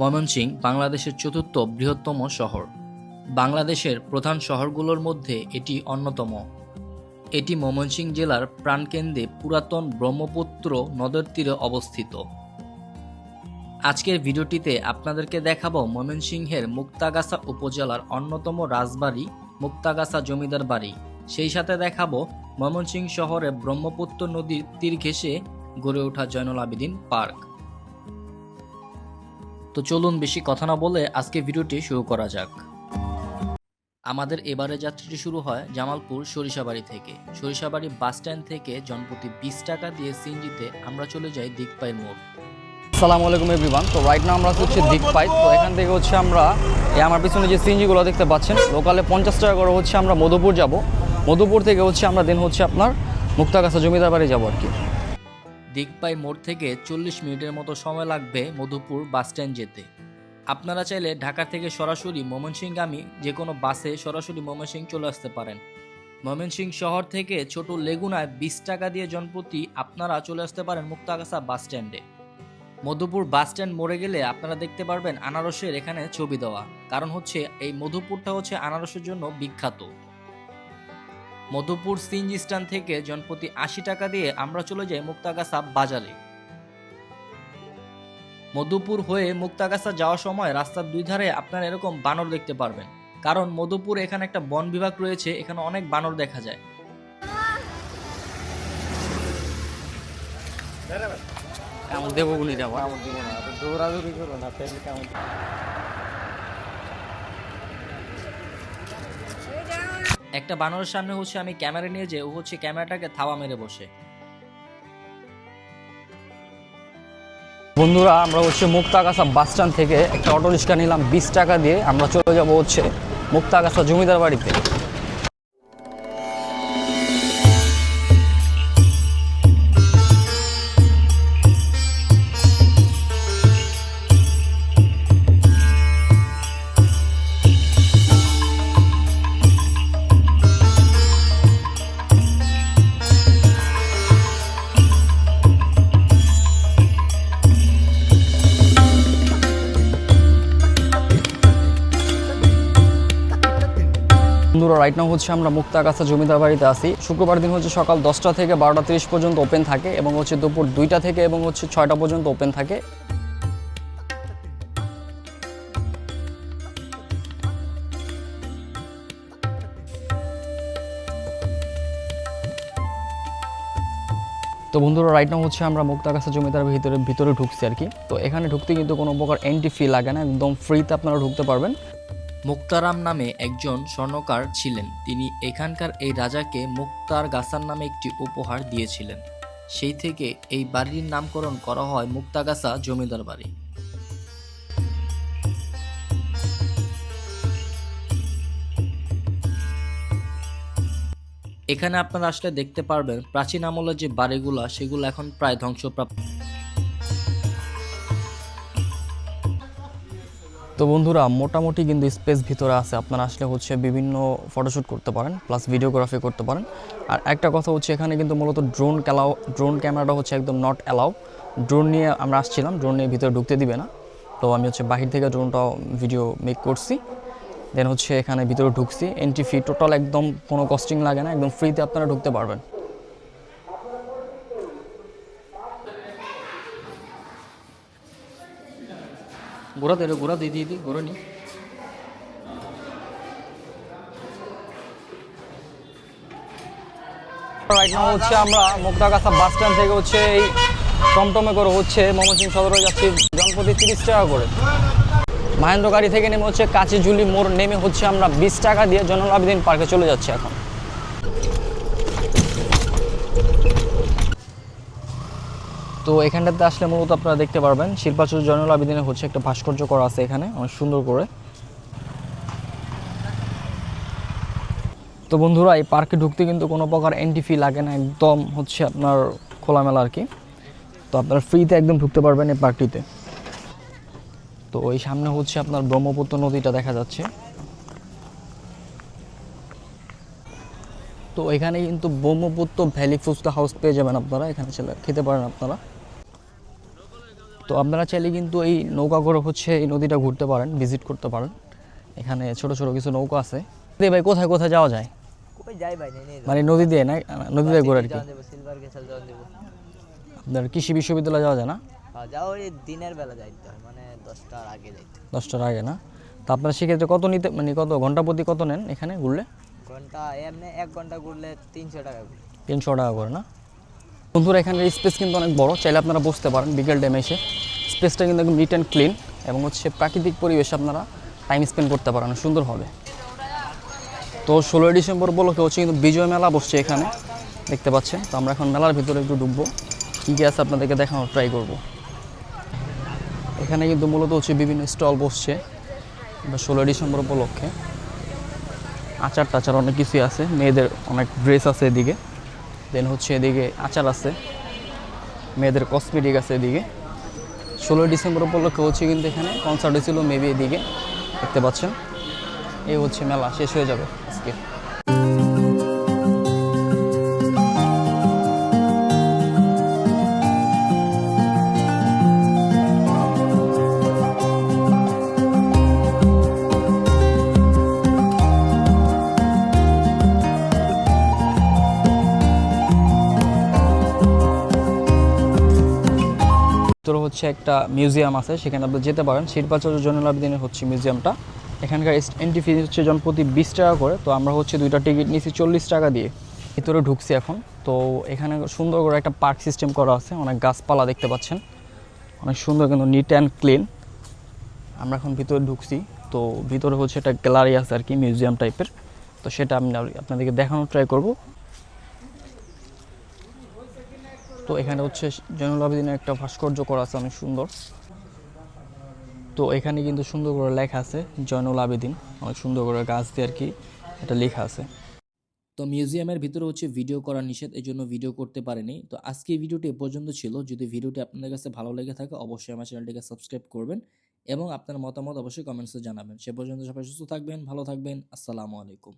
ময়মনসিংহ বাংলাদেশের চতুর্থ বৃহত্তম শহর। বাংলাদেশের প্রধান শহরগুলোর মধ্যে এটি অন্যতম। এটি ময়মনসিংহ জেলার প্রাণকেন্দ্রে পুরাতন ব্রহ্মপুত্র নদের তীরে অবস্থিত। আজকের ভিডিওটিতে আপনাদেরকে দেখাবো ময়মনসিংহের মুক্তাগাছা উপজেলার অন্যতম রাজবাড়ি, মুক্তাগাছা জমিদার বাড়ি। সেই সাথে দেখাবো ময়মনসিংহ শহরে ব্রহ্মপুত্র নদীর তীর ঘেঁষে গড়ে ওঠা জয়নুল আবেদিন পার্ক। তো চলুন বেশি কথা না বলে আজকে ভিডিওটি শুরু করা যাক। আমাদের এবারে যাত্রাটি শুরু হয় জামালপুর সরিষাবাড়ি থেকে। সরিষাবাড়ি বাস স্ট্যান্ড থেকে জনপ্রতি বিশ টাকা দিয়ে সিএনজিতে আমরা চলে যাই দিকপাইয়ের মোড়। আসসালামু আলাইকুম এভরিওয়ান। তো রাইট নাও আমরা হচ্ছে দিক পাই তো এখান থেকে হচ্ছে আমরা এই আমার পিছনে যে সিএনজিগুলো দেখতে পাচ্ছেন লোকালে পঞ্চাশ টাকা করে হচ্ছে আমরা মধুপুর যাব। মধুপুর থেকে হচ্ছে আমরা দেন হচ্ছে আপনার মুক্তাগাছা জমিদার বাড়ি যাব আর কি। দিকপাই মোড় থেকে চল্লিশ মিনিটের মতো সময় লাগবে মধুপুর বাস স্ট্যান্ড যেতে। আপনারা চাইলে ঢাকা থেকে সরাসরি ময়মনসিংহগামী যে কোনো বাসে সরাসরি ময়মনসিংহ চলে আসতে পারেন। ময়মনসিংহ শহর থেকে ছোট লেগুনায় বিশ টাকা দিয়ে জনপ্রতি আপনারা চলে আসতে পারেন মুক্তাগাছা বাস স্ট্যান্ডে। মধুপুর বাস স্ট্যান্ড মরে গেলে আপনারা দেখতে পারবেন আনারসের এখানে ছবি দেওয়া। কারণ হচ্ছে এই মধুপুরটা হচ্ছে আনারসের জন্য বিখ্যাত। মধুপুর সিএনজি স্ট্যান্ড থেকে জনপ্রতি আশি টাকা দিয়ে আমরা চলে যাই মুক্তাগাছা বাজারে। মধুপুর হয়ে মুক্তাগাছা যাওয়ার সময় রাস্তার দুই ধারে আপনারা এরকম বানর দেখতে পারবেন। কারণ মধুপুর এখানে একটা বন বিভাগ রয়েছে এখানে অনেক বানর দেখা যায়। কেমন দেবো দৌড়াদৌড়ি করো না তাহলে কেমন একটা বানরের সামনে হচ্ছে আমি ক্যামেরা নিয়ে যে ও হচ্ছে ক্যামেরাটাকে থাওয়া মেরে বসে। বন্ধুরা, আমরা হচ্ছে মুক্তাগাছা বাস স্ট্যান্ড থেকে একটা অটো রিক্সা নিলাম, বিশ টাকা দিয়ে। আমরা চলে যাব হচ্ছে মুক্তাগাছা জমিদার বাড়িতে। বন্ধুরা রাইট নাও হচ্ছে আমরা মুক্তাগাছা জমিদার বাড়িতে আসি শুক্রবার দিন হচ্ছে সকাল দশটা থেকে বারোটা তিরিশ পর্যন্ত ওপেন থাকে এবং হচ্ছে দুপুর দুইটা থেকে এবং হচ্ছে ছয়টা পর্যন্ত ওপেন থাকে। তো বন্ধুরা রাইট নাও হচ্ছে আমরা মুক্তাগাছা জমিদার ভিতরে ভিতরে ঢুকছি আর কি। তো এখানে ঢুকতে কিন্তু কোনো প্রকার এন্ট্রি ফি লাগে না, একদম ফ্রিতে আপনারা ঢুকতে পারবেন। মুক্তারাম নামে একজন স্বর্ণকার ছিলেন। তিনি এখানকার এই রাজাকে মুক্তার গাছার নামে একটি উপহার দিয়েছিলেন। সেই থেকে এই বাড়ির নামকরণ করা হয় মুক্তাগাছা জমিদার বাড়ি। এখানে আপনারা আসলে দেখতে পারবেন প্রাচীন আমলের যে বাড়িগুলো, সেগুলো এখন প্রায় ধ্বংসপ্রাপ্ত। তো বন্ধুরা, মোটামুটি কিন্তু স্পেস ভিতরে আছে। আপনারা আসলে হচ্ছে বিভিন্ন ফটোশ্যুট করতে পারেন প্লাস ভিডিওগ্রাফি করতে পারেন। আর একটা কথা হচ্ছে, এখানে কিন্তু মূলত ড্রোন ক্যালাও ড্রোন ক্যামেরাটা হচ্ছে একদম নট অ্যালাউ ড্রোন নিয়ে আমরা আসছিলাম ড্রোন নিয়ে ভিতরে ঢুকতে দিবে না। তো আমি হচ্ছে বাহির থেকে ড্রোনটা ভিডিও মেক করছি। দেন হচ্ছে এখানে ভিতরে ঢুকছি এন্ট্রি ফি টোটাল একদম কোনো কস্টিং লাগে না, একদম ফ্রিতে আপনারা ঢুকতে পারবেন। ঘোরা দে ঘোরা দিয়ে দিয়ে দিই ঘোরা নি। হচ্ছে আমরা মুক্তাগাছা বাস স্ট্যান্ড থেকে হচ্ছে এই টমটমে করে হচ্ছে ময়মনসিংহ সদরে যাচ্ছি জনপ্রতি তিরিশ টাকা করে। মাহেন্দ্র গাড়ি থেকে নেমে হচ্ছে কাচিঝুলি মোড় নেমে হচ্ছে আমরা বিশ টাকা দিয়ে আবেদিন পার্কে চলে যাচ্ছি এখন। তো এখানটাতে আসলে মূলত আপনারা দেখতে পারবেন শিল্পাচুর জয়নুল আবেদিনের হচ্ছে একটা ভাস্কর্য করা আছে এখানে, অনেক সুন্দর করে। তো বন্ধুরা, এই পার্কে ঢুকতে কিন্তু কোনো প্রকার এন্ট্রি ফি লাগে না, একদম হচ্ছে আপনার খোলামেলা আর কি। তো আপনারা ফ্রিতে একদম ঢুকতে পারবেন এই পার্কটিতে। তো ওই সামনে হচ্ছে আপনার ব্রহ্মপুত্র নদীটা দেখা যাচ্ছে। তো এখানে কিন্তু ব্রহ্মপুত্র ভ্যালি ফুচকা হাউস পেয়ে যাবেন আপনারা, এখানে খেতে পারেন আপনারা। তো আপনারা চাইলে কিন্তু এই নৌকা করে হচ্ছে এই নদীটা ঘুরতে পারেন ভিজিট করতে পারেন। এখানে ছোট ছোট কিছু নৌকা আছে। ভাই কোথায় কোথায় যাওয়া যায়? মানে নদী দিয়ে না নদী দিয়ে ঘুরে আর কি? আপনার কৃষি বিশ্ববিদ্যালয় যাওয়া যায় না? দিনের বেলা যাইতে হয় মানে দশটার আগে যাইতে দশটার আগে না? তো আপনারা সেক্ষেত্রে কত নিতে মানে কত ঘণ্টা প্রতি কত নেন এখানে ঘুরলে? ঘণ্টা এমনি এক ঘণ্টা ঘুরলে তিনশো টাকা তিনশো টাকা করে না? বন্ধুরা, এখানে স্পেস কিন্তু অনেক বড়। চাইলে আপনারা বসতে পারেন বিকেল টাইমে এসে। স্পেসটা কিন্তু একদম নিট অ্যান্ড ক্লিন এবং হচ্ছে প্রাকৃতিক পরিবেশে আপনারা টাইম স্পেন্ড করতে পারেন, সুন্দর হবে। তো ষোলোই ডিসেম্বর উপলক্ষে হচ্ছে কিন্তু বিজয় মেলা বসছে এখানে। দেখতে পাচ্ছেন? তো আমরা এখন মেলার ভিতরে একটু ডুববো কী কী আছে আপনাদেরকে দেখানোর ট্রাই করব। এখানে কিন্তু মূলত হচ্ছে বিভিন্ন স্টল বসছে ষোলোই ডিসেম্বর উপলক্ষে। আচার টাচার অনেক কিছুই আছে। মেয়েদের অনেক ড্রেস আছে এদিকে। দেন হচ্ছে এদিকে আচার আছে। মেয়েদের কসমেটিক আছে এদিকে। ষোলোই ডিসেম্বর উপলক্ষে হচ্ছে কিন্তু এখানে কনসার্ট হয়েছিল মেবি এদিকে। দেখতে পাচ্ছেন? এই হচ্ছে মেলা, শেষ হয়ে যাবে আজকে। ভিতরে হচ্ছে একটা মিউজিয়াম আছে, সেখানে আপনি যেতে পারেন। শিল্পাচার্য জয়নুল আবেদিনের হচ্ছে মিউজিয়ামটা। এখানকার এন্ট্রি ফি হচ্ছে জন প্রতি বিশ টাকা করে, তো আমরা হচ্ছে দুইটা টিকিট নিয়েছি চল্লিশ টাকা দিয়ে। ভিতরে ঢুকছি এখন। তো এখানে সুন্দর করে একটা পার্ক সিস্টেম করা আছে, অনেক গাছপালা দেখতে পাচ্ছেন। অনেক সুন্দর কিন্তু নিট অ্যান্ড ক্লিন আমরা এখন ভিতরে ঢুকছি। তো ভিতরে হচ্ছে একটা গ্যালারি আছে আর কি, মিউজিয়াম টাইপের তো সেটা আমি আপনাদেরকে দেখানোর ট্রাই করব। তো এখানে হচ্ছে জয়নুল আবেদিনের একটা ভাস্কর্য করা আছে অনেক সুন্দর। তো এখানে কিন্তু সুন্দর করে লেখা আছে জয়নুল আবেদিন। অনেক সুন্দর করে গাছ দিয়ে আর কি এটা লেখা আছে। তো মিউজিয়ামের ভিতরে হচ্ছে ভিডিও করা নিষেধ, এই জন্য ভিডিও করতে পারেনি। তো আজকে ভিডিওটি এ পর্যন্ত ছিল। যদি ভিডিওটি আপনাদের কাছে ভালো লেগে থাকে, অবশ্যই আমার চ্যানেলটিকে সাবস্ক্রাইব করবেন এবং আপনার মতামত অবশ্যই কমেন্টসে জানাবেন। সে পর্যন্ত সবাই সুস্থ থাকবেন, ভালো থাকবেন। আসসালামু আলাইকুম।